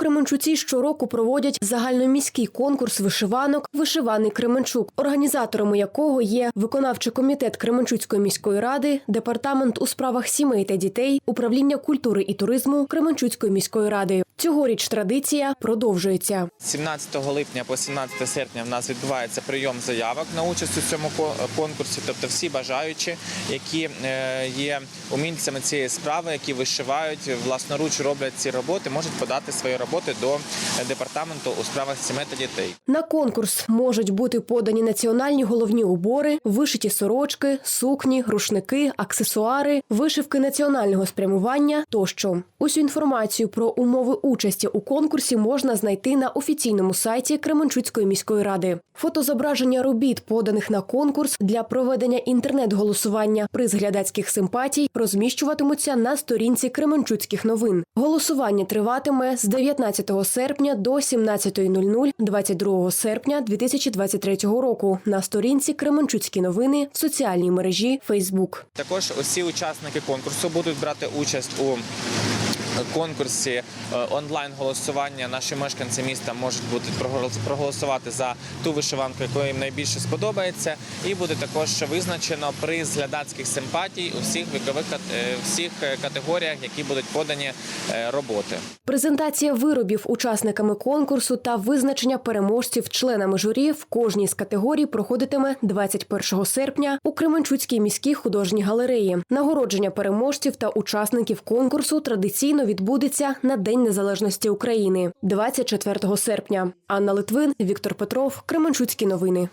Кременчуці щороку проводять загальноміський конкурс вишиванок Вишиваний Кременчук, організаторами якого є виконавчий комітет Кременчуцької міської ради, департамент у справах сімей та дітей, управління культури і туризму Кременчуцької міської ради. Цьогоріч традиція продовжується. З 17 липня по 17 серпня в нас відбувається прийом заявок на участь у цьому ко- конкурсі. Тобто всі бажаючі, які е, є умільцями цієї справи, які вишивають власноруч роблять ці роботи, можуть подати свої роботи до департаменту у справах сімей та дітей. На конкурс можуть бути подані національні головні убори, вишиті сорочки, сукні, рушники, аксесуари, вишивки національного спрямування тощо. Усю інформацію про умови участі у конкурсі можна знайти на офіційному сайті Кременчуцької міської ради. Фотозображення робіт, поданих на конкурс для проведення інтернет-голосування приз глядацьких симпатій, розміщуватимуться на сторінці Кременчуцьких новин. Голосування триватиме з 19 серпня до 17.00 22 серпня 2023 року на сторінці Кременчуцькі новини в соціальній мережі Facebook. Також усі учасники конкурсу будуть брати участь у конкурсі е, онлайн голосування. Наші мешканці міста можуть бути проголос- проголосувати за ту вишиванку, яка їм найбільше сподобається, і буде також визначено приз глядацьких симпатій у всіх вікових е, всіх е, категоріях, які будуть подані роботи. Презентація виробів учасниками конкурсу та визначення переможців членами журі в кожній з категорій проходитиме 21 серпня у Кременчуцькій міській художній галереї. Нагородження переможців та учасників конкурсу традиційно відбудеться на День Незалежності України 24 серпня. Анна Литвин, Віктор Петров, Кременчуцькі новини.